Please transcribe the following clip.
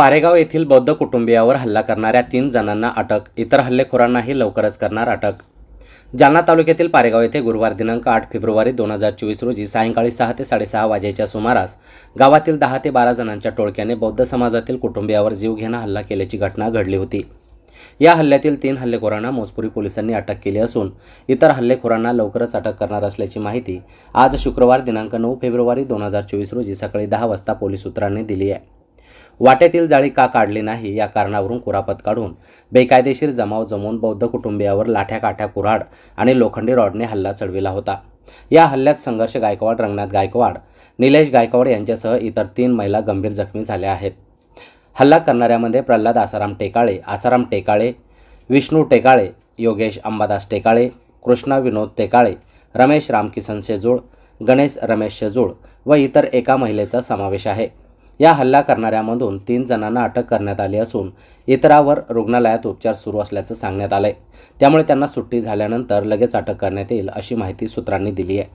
पारेगाव येथील बौद्ध कुटुंबियावर हल्ला करणाऱ्या तीन जणांना अटक इतर हल्लेखोरांनाही लवकरच करणार अटक. जालना तालुक्यातील पारेगाव येथे गुरुवार दिनांक आठ फेब्रुवारी दोन हजार चोवीस रोजी सायंकाळी सहा ते साडेसहा वाजेच्या सुमारास गावातील दहा ते बारा जणांच्या टोळक्याने बौद्ध समाजातील कुटुंबियावर जीवघेणा हल्ला केल्याची घटना घडली होती. या हल्ल्यातील तीन हल्लेखोरांना मोजपुरी पोलिसांनी अटक केली असून इतर हल्लेखोरांना लवकरच अटक करणार असल्याची माहिती आज शुक्रवार दिनांक नऊ फेब्रुवारी दोन हजार चोवीस रोजी सकाळी दहा वाजता पोलीस सूत्रांनी दिली आहे. वाट्यातील जाळी का काढली नाही या कारणावरून कुरापत काढून बेकायदेशीर जमाव जमवून बौद्ध कुटुंबियावर लाठ्या काठ्या कुऱ्हाड आणि लोखंडी रॉडने हल्ला चढविला होता. या हल्ल्यात संघर्ष गायकवाड रंगनाथ गायकवाड निलेश गायकवाड यांच्यासह इतर तीन महिला गंभीर जखमी झाल्या आहेत. हल्ला करणाऱ्यामध्ये प्रल्हाद आसाराम टेकाळे आसाराम टेकाळे विष्णू टेकाळे योगेश अंबादास टेकाळे कृष्णा विनोद टेकाळे रमेश रामकिसन शेजूळ गणेश रमेश शेजूळ व इतर एका महिलेचा समावेश आहे. या हल्ला करणाऱ्यामधून तीन जणांना अटक करण्यात आली असून इतरावर रुग्णालयात उपचार सुरू असल्याचं सांगण्यात आलंय. त्यामुळे त्यांना सुट्टी झाल्यानंतर लगेच अटक करण्यात येईल अशी माहिती सूत्रांनी दिली आहे.